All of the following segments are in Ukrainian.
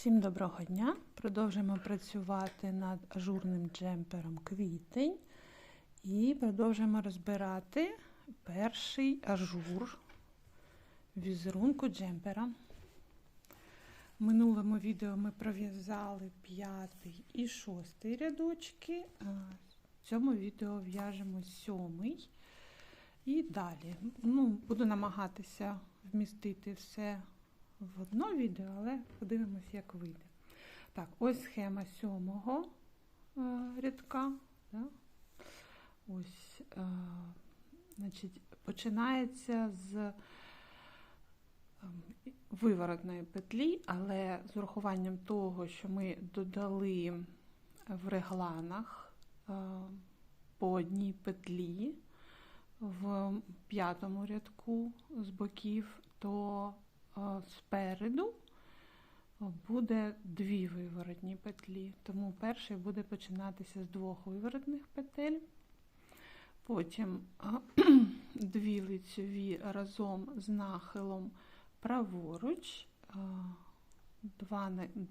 Всім доброго дня! Продовжуємо працювати над ажурним джемпером квітень і продовжуємо розбирати перший ажур візерунку джемпера. В минулому відео ми пров'язали п'ятий і шостий рядочки, в цьому відео в'яжемо сьомий і далі. Ну, Буду намагатися вмістити все в одно відео, але подивимось, як вийде. Так, ось схема сьомого е, рядка. Да? Ось, е, значить, починається з е, виворотної петлі, але з урахуванням того, що ми додали в регланах е, по одній петлі в п'ятому рядку з боків, то спереду буде дві виворотні петлі, тому перший буде починатися з двох виворотних петель, потім дві лицьові разом з нахилом праворуч,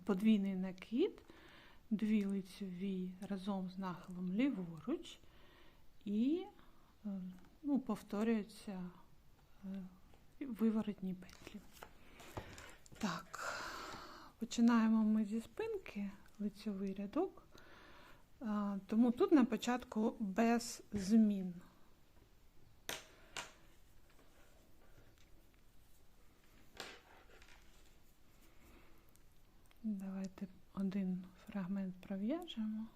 подвійний накид, дві лицьові разом з нахилом ліворуч, і ну, повторюються виворотні петлі. Так, починаємо ми зі спинки лицьовий рядок, тому тут на початку без змін. Давайте один фрагмент пров'яжемо.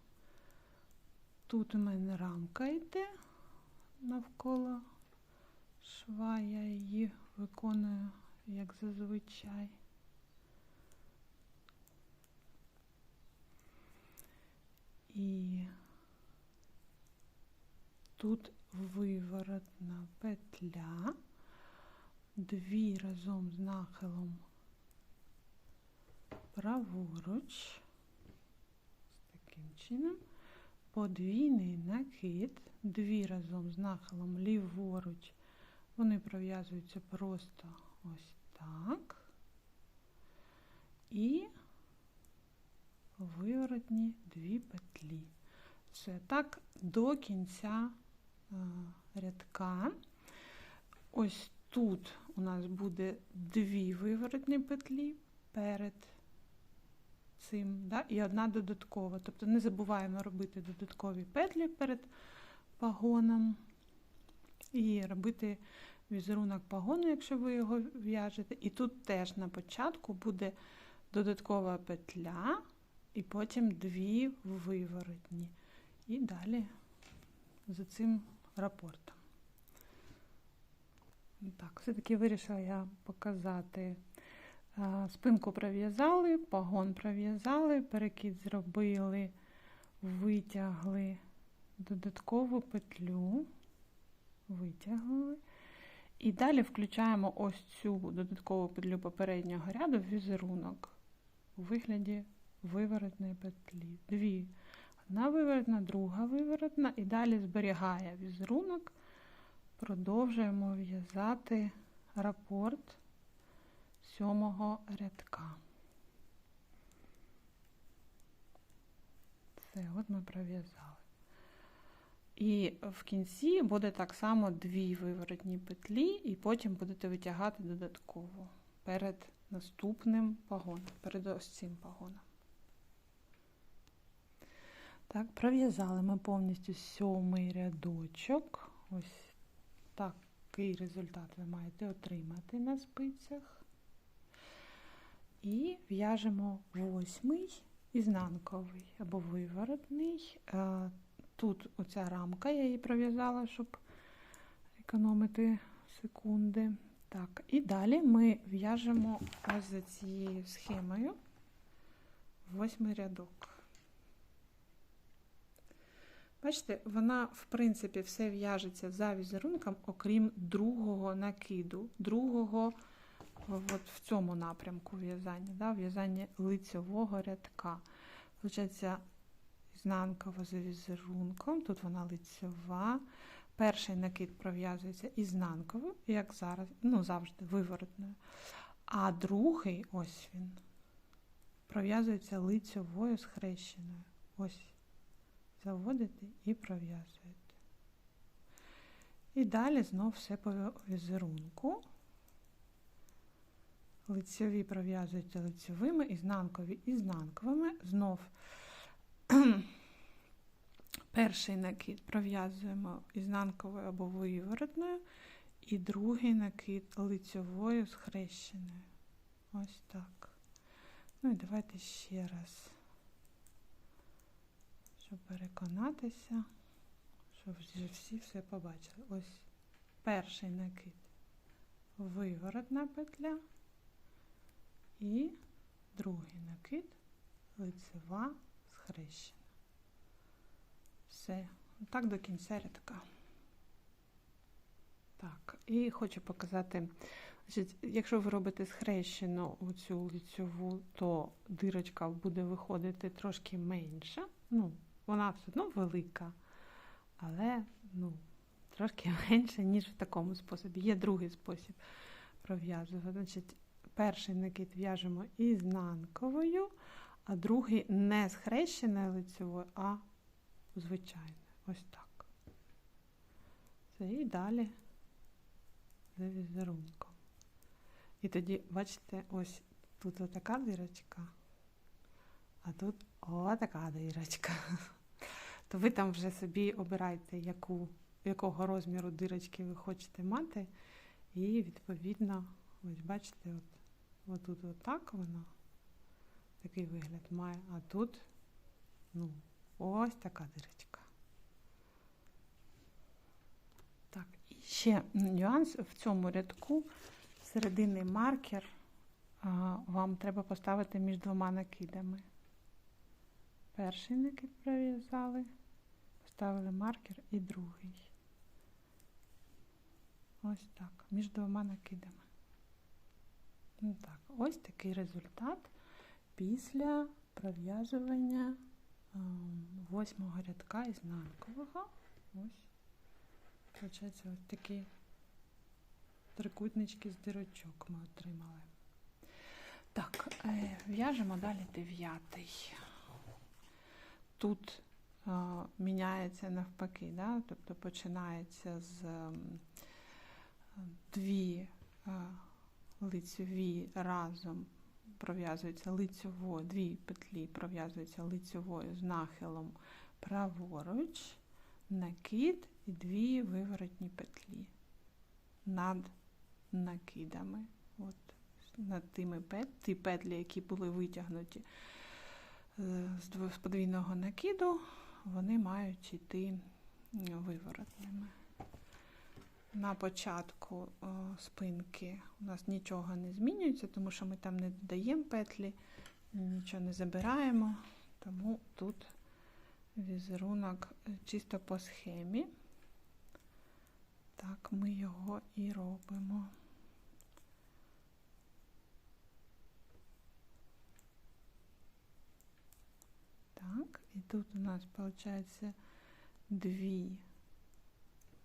Тут у мене рамка йде навколо шва, я її виконую як зазвичай. І тут виворотна петля, дві разом з нахилом праворуч, з таким чином, подвійний накид, дві разом з нахилом ліворуч, вони пров'язуються просто ось так. І виворотні дві петлі. Все так до кінця а, рядка. Ось тут у нас буде дві виворотні петлі перед цим, да, і одна додаткова. Тобто не забуваємо робити додаткові петлі перед пагоном і робити візерунок пагону, якщо ви його в'яжете. І тут теж на початку буде додаткова петля, і потім дві виворотні. І далі за цим рапортом. Так, все-таки вирішила я показати. Спинку пров'язали, пагон пров'язали, перекид зробили, витягли додаткову петлю, витягли. І далі включаємо ось цю додаткову петлю попереднього ряду в візерунок у вигляді виворотної петлі. Дві. Одна виворотна, друга виворотна, і далі зберігає візерунок, продовжуємо в'язати рапорт сьомого рядка. Все, от ми пров'язали. І в кінці буде так само дві виворотні петлі, і потім будете витягати додатково перед наступним пагоном, перед ось цим пагоном. Так, пров'язали ми повністю сьомий рядочок. Ось такий результат ви маєте отримати на спицях. І в'яжемо восьмий ізнанковий або виворотний. Тут оця рамка, я її пров'язала, щоб економити секунди. Так, І далі ми в'яжемо ось за цією схемою восьмий рядок. Бачите, вона, в принципі, все в'яжеться за візерунком, окрім другого накиду, другого от в цьому напрямку в'язання, да, в'язання лицьового рядка. Получається, ізнанкова за візерунком, тут вона лицьова. Перший накид пров'язується ізнанковою, як зараз, ну, завжди виворотною. А другий, ось він, пров'язується лицьовою схрещеною. Ось заводите і пров'язуєте. І далі знов все по візерунку. Лицьові пров'язуються лицьовими, ізнанкові ізнанковими. Знов перший накид пров'язуємо ізнанковою або виворотною, і другий накид лицьовою схрещеною. Ось так. Ну і давайте ще раз, щоб переконатися, щоб вже всі все побачили. Ось перший накид, виворотна петля і другий накид, лицева схрещена. Все, так до кінця рядка. Так, і хочу показати. Значить, Якщо ви робите схрещену оцю лицьову, то дирочка буде виходити трошки менша. Ну, вона все одно велика, але ну, трошки менша, ніж в такому способі. Є другий спосіб пров'язувати. Значить, Перший накид в'яжемо ізнанковою, а другий не схрещеною лицьовою, а звичайною. Ось так. Це і далі за візерунком. І тоді, бачите, ось тут отака дирочка, тут отака дирочка. То ви там вже собі обирайте, яку, якого розміру дирочки ви хочете мати. І, відповідно, ось бачите, от, отут отак воно, такий вигляд має, а тут, ну, ось така дирочка. Так, і ще нюанс в цьому рядку серединний маркер вам треба поставити між двома накидами. Перший накид пров'язали, поставили маркер і другий. Ось так, між двома накидами. Ну, так, Ось такий результат після пров'язування восьмого рядка ізнанкового. Ось, виходить, ось такі трикутнички з дирочок ми отримали. Так, е, в'яжемо далі дев'ятий. Тут а, міняється навпаки, да? тобто починається з а, дві а, лицеві разом пров'язуються лицьовою, дві петлі пров'язуються лицьовою з нахилом праворуч, накид і дві виворотні петлі над накидами. От, над тими ті петлі, які були витягнуті е, з подвійного накиду, вони мають йти виворотними. На початку спинки у нас нічого не змінюється, тому що ми там не додаємо петлі, нічого не забираємо, тому тут візерунок е, чисто по схемі. Так, ми його і робимо. Так, і тут у нас виходить дві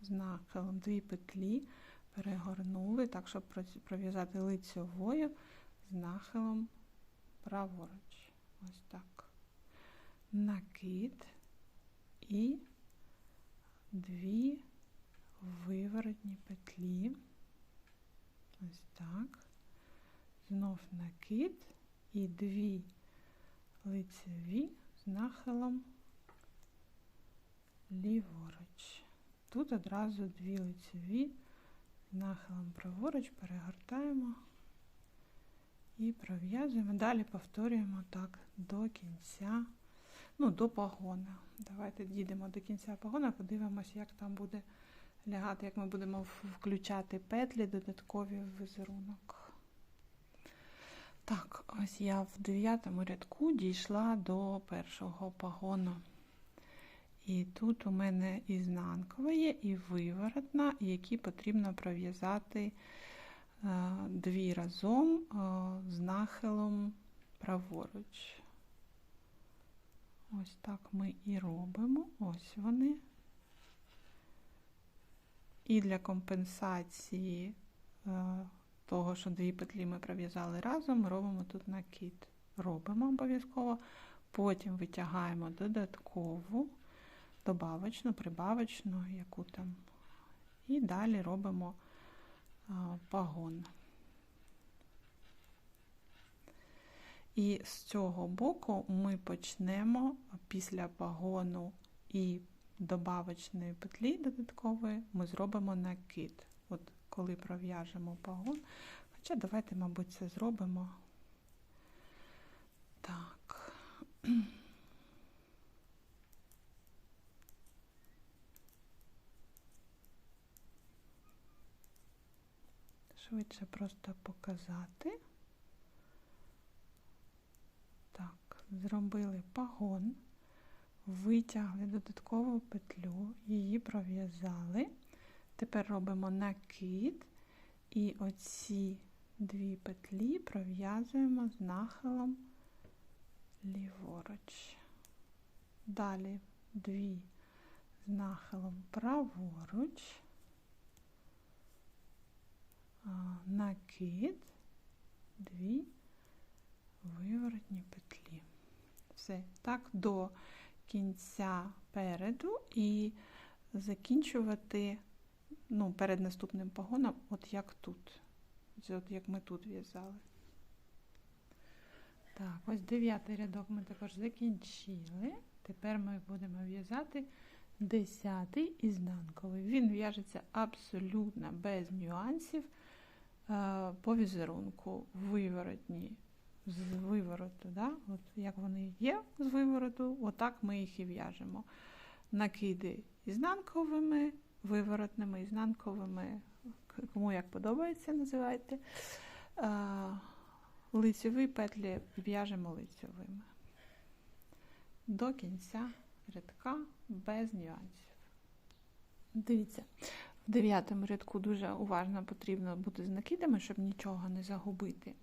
з дві петлі перегорнули, так, щоб пров'язати лицьовою з нахилом праворуч. Ось так. Накид і дві виворотні петлі. Ось так. Знов накид і дві лицеві нахилом ліворуч. Тут одразу дві лицеві нахилом праворуч перегортаємо і пров'язуємо. Далі повторюємо так до кінця, ну, до погона. Давайте дійдемо до кінця погона, подивимося, як там буде лягати, як ми будемо включати петлі додаткові в візерунок. Так, ось я в дев'ятому рядку дійшла до першого погону. І тут у мене ізнанкова є, і виворотна, які потрібно пров'язати е, дві разом е, з нахилом праворуч. Ось так ми і робимо. Ось вони. І для компенсації е, того, що дві петлі ми пров'язали разом, робимо тут накид. робимо обов'язково. Потім витягаємо додаткову, добавочну, прибавочну, яку там. І далі робимо пагон. І з цього боку ми почнемо після пагону і добавочної петлі додаткової ми зробимо накид. От коли пров'яжемо пагон. Хоча давайте, мабуть, це зробимо. Так. Швидше просто показати. Так, зробили пагон, витягли додаткову петлю, її пров'язали. Тепер робимо накид і оці дві петлі пров'язуємо з нахилом ліворуч. Далі дві з нахилом праворуч, накид, дві виворотні петлі. Все, так до кінця переду і закінчувати ну, перед наступним погоном, от як тут. От як ми тут в'язали. Так, ось дев'ятий рядок ми також закінчили. Тепер ми будемо в'язати десятий ізнанковий. Він в'яжеться абсолютно без нюансів по візерунку виворотні з вивороту. Да? От Як вони є з вивороту, отак ми їх і в'яжемо. Накиди ізнанковими, виворотними, ізнанковими, кому як подобається, називайте. Лицьові петлі в'яжемо лицьовими. До кінця рядка без нюансів. Дивіться, в дев'ятому рядку дуже уважно потрібно бути з накидами, щоб нічого не загубити.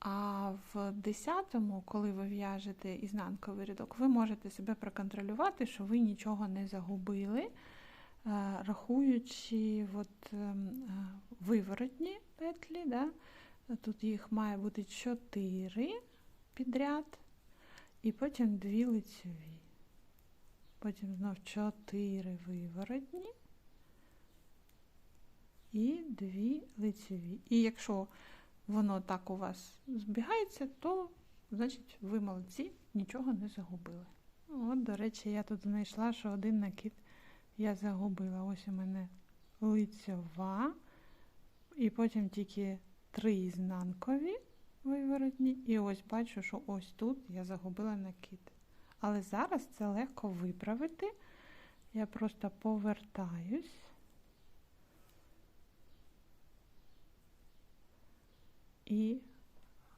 А в десятому, коли ви в'яжете ізнанковий рядок, ви можете себе проконтролювати, що ви нічого не загубили, рахуючи от, ем, е, виворотні петлі. Да? Тут їх має бути 4 підряд, і потім 2 лицеві. Потім знов 4 виворотні і 2 лицеві. І якщо воно так у вас збігається, то, значить, ви молодці, нічого не загубили. От, до речі, я тут знайшла, що один накид я загубила. Ось у мене лицьова, і потім тільки три ізнанкові виворотні, і ось бачу, що ось тут я загубила накид. Але зараз це легко виправити. Я просто повертаюсь. І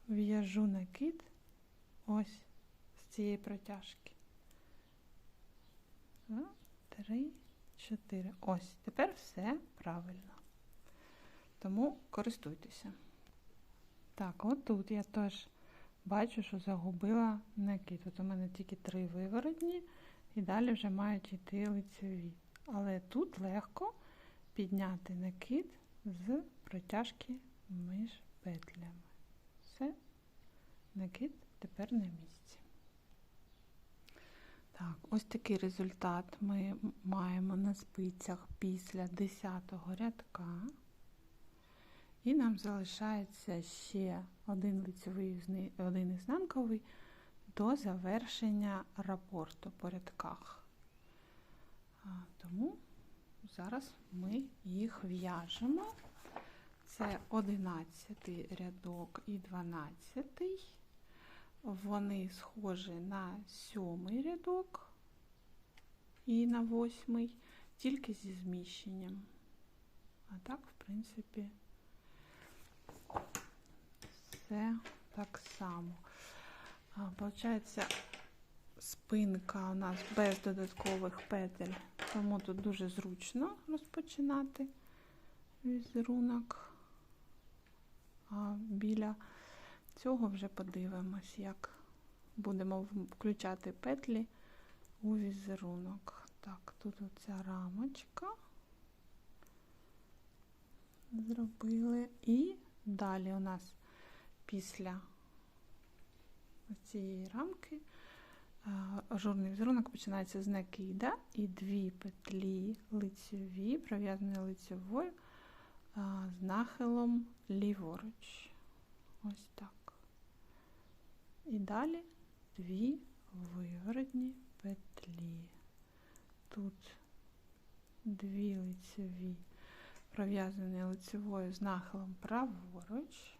в'яжу накид ось з цієї протяжки. Три, чотири. Ось, тепер все правильно. Тому користуйтеся. Так, от тут я теж бачу, що загубила накид. От у мене тільки три виворотні, і далі вже мають йти лицеві. Але тут легко підняти накид з протяжки між петлями. Все, накид тепер на місці. Так, ось такий результат ми маємо на спицях після 10 рядка. І нам залишається ще один лицевий, один ізнанковий до завершення рапорту по рядках. Тому зараз ми їх в'яжемо. Це 11 рядок і 12. Вони схожі на сьомий рядок і на восьмий, тільки зі зміщенням. А так, в принципі, все так само. Получається, спинка у нас без додаткових петель, тому тут дуже зручно розпочинати візерунок. Біля цього вже подивимось, як будемо включати петлі у візерунок. Так, тут оця рамочка зробили. І далі у нас після цієї рамки. Е, Ажурний візерунок починається з накида і дві петлі лицьові, пров'язані лицьовою е, з нахилом ліворуч. Ось так. І далі дві виворотні петлі. Тут дві лицеві, пров'язані лицевою з нахилом праворуч.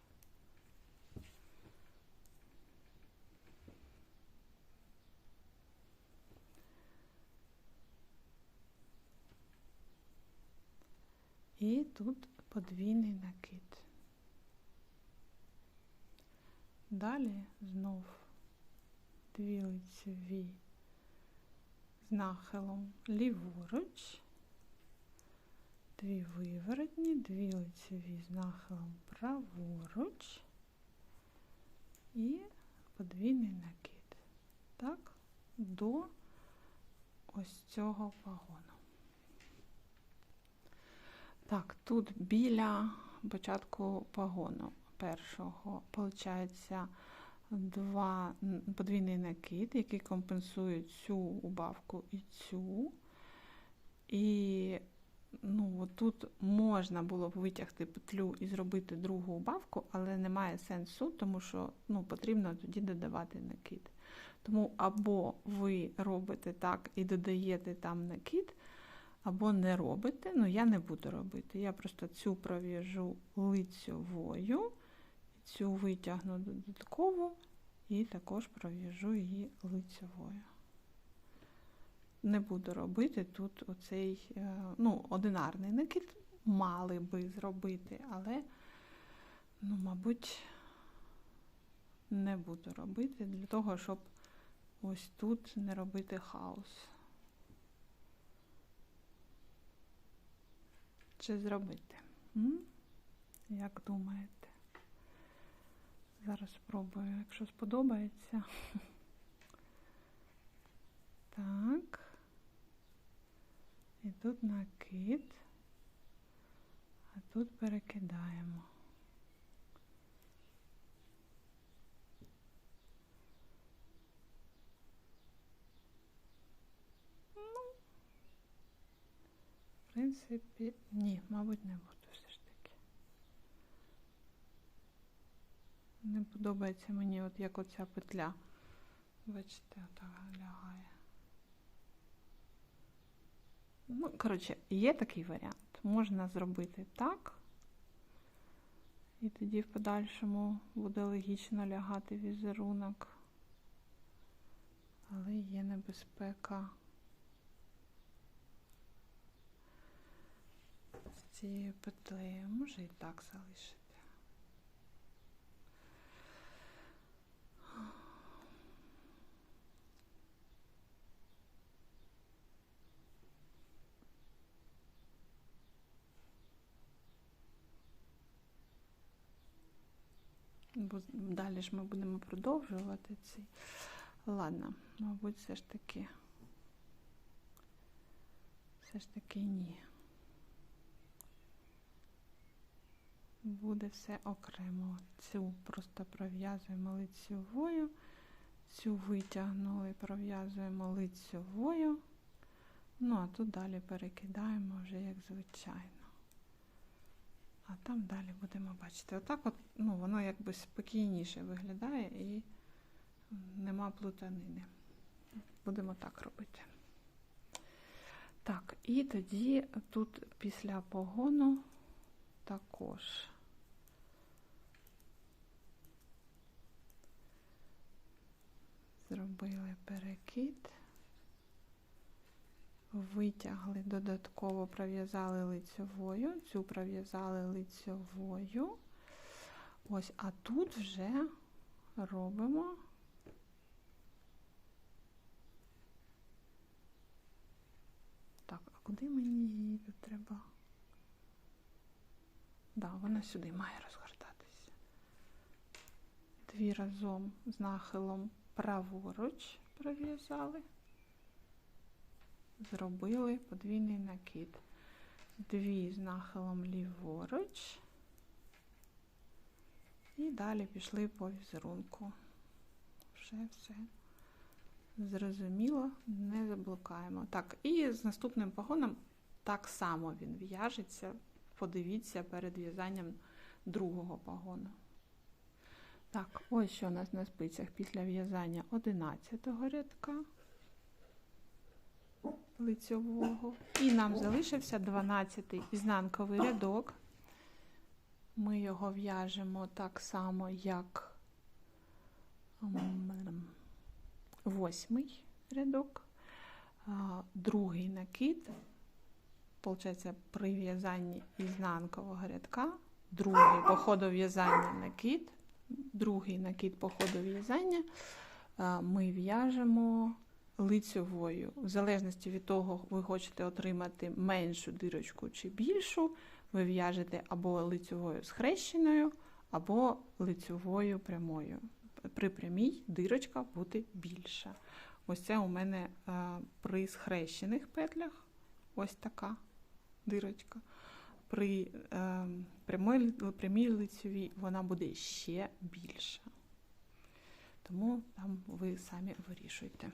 І тут подвійний накид. Далі знов дві лицеві з нахилом ліворуч, дві виворотні, дві лицеві з нахилом праворуч і подвійний накид. Так, до ось цього пагону. Так, тут біля початку пагону першого, виходить, два подвійний накид, який компенсує цю убавку і цю. І ну, тут можна було б витягти петлю і зробити другу убавку, але немає сенсу, тому що ну, потрібно тоді додавати накид. Тому або ви робите так і додаєте там накид, або не робите, ну я не буду робити. Я просто цю пров'яжу лицьовою, цю витягну додатково і також пров'яжу її лицьовою. Не буду робити тут оцей ну, одинарний накид, мали би зробити, але, ну, мабуть, не буду робити для того, щоб ось тут не робити хаос. Чи зробити? М? Як думаєте? Зараз спробую, якщо сподобається. Так. І тут накид, а тут перекидаємо. Ну, В принципі, ні, мабуть, не буду все ж таки. Не подобається мені, от як оця петля. Бачите, отак лягає. Ну, коротше, є такий варіант. Можна зробити так, і тоді в подальшому буде логічно лягати візерунок, але є небезпека. цією петлею, може і так залишити. Далі ж ми будемо продовжувати ці. Ладно, мабуть, все ж таки, все ж таки ні. буде все окремо. Цю просто пров'язуємо лицьовою, цю витягнули, пров'язуємо лицьовою. Ну, а тут далі перекидаємо вже як звичайно. А там далі будемо бачити. Отак от, ну, воно якби спокійніше виглядає і нема плутанини. Будемо так робити. Так, і тоді тут після погону також зробили перекид, витягли, додатково пров'язали лицьовою, цю пров'язали лицьовою. Ось, а тут вже робимо так, а куди мені її тут треба? Да, вона сюди має розгортатися. Дві разом з нахилом праворуч пров'язали, зробили подвійний накид. Дві з нахилом ліворуч. І далі пішли по візерунку. Вже все. Зрозуміло, не заблукаємо. Так, і з наступним погоном так само він в'яжеться. Подивіться перед в'язанням другого погону. Так, ось що у нас на спицях після в'язання 11 рядка лицьового. І нам залишився 12 ізнанковий рядок. Ми його в'яжемо так само, як восьмий рядок, другий накид. Получається, при в'язанні ізнанкового рядка, другий по ходу в'язання накид, другий накид по ходу в'язання ми в'яжемо лицьовою. В залежності від того, ви хочете отримати меншу дирочку чи більшу, ви в'яжете або лицьовою схрещеною, або лицьовою прямою. При прямій дирочка буде більша. Ось це у мене е, при схрещених петлях ось така дирочка. При е, прямій, прямій лицьовій вона буде ще більша. Тому там ви самі вирішуйте.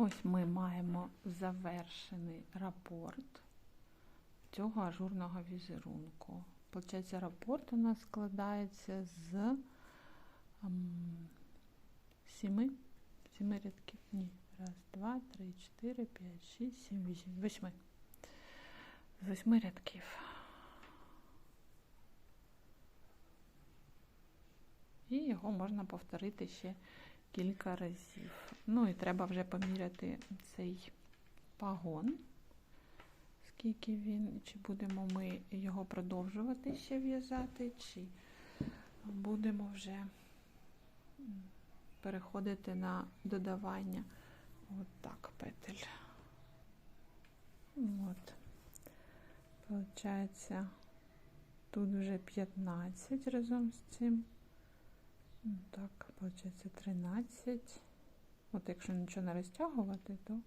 Ось ми маємо завершений рапорт цього ажурного візерунку. Получається, рапорт у нас складається з ем, сіми, сіми рядків. Ні. Раз, два, три, чотири, п'ять, шість, сім, вісім, восьми. З восьми рядків. І його можна повторити ще кілька разів. Ну і треба вже поміряти цей пагон, скільки він, чи будемо ми його продовжувати ще в'язати, чи будемо вже переходити на додавання от петель. От. Получається, тут вже 15 разом з цим. Так, виходить 13. От якщо нічого не розтягувати, то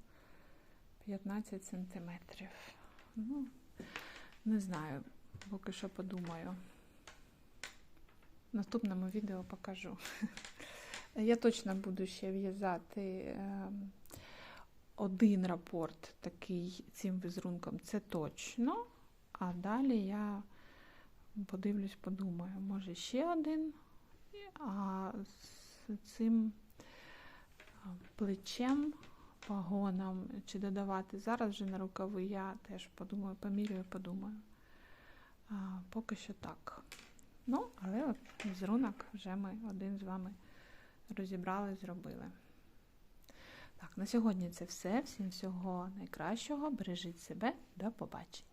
15 сантиметрів. Ну, не знаю, поки що подумаю. В наступному відео покажу. Я точно буду ще в'язати е, один рапорт такий цим візерунком, це точно. А далі я подивлюсь, подумаю, може ще один. А з цим плечем, пагоном, чи додавати зараз вже на рукави, я теж подумаю, поміряю, подумаю. А, Поки що так. Ну, але от візерунок вже ми один з вами розібрали, зробили. Так, на сьогодні це все. Всім всього найкращого. Бережіть себе, до побачення.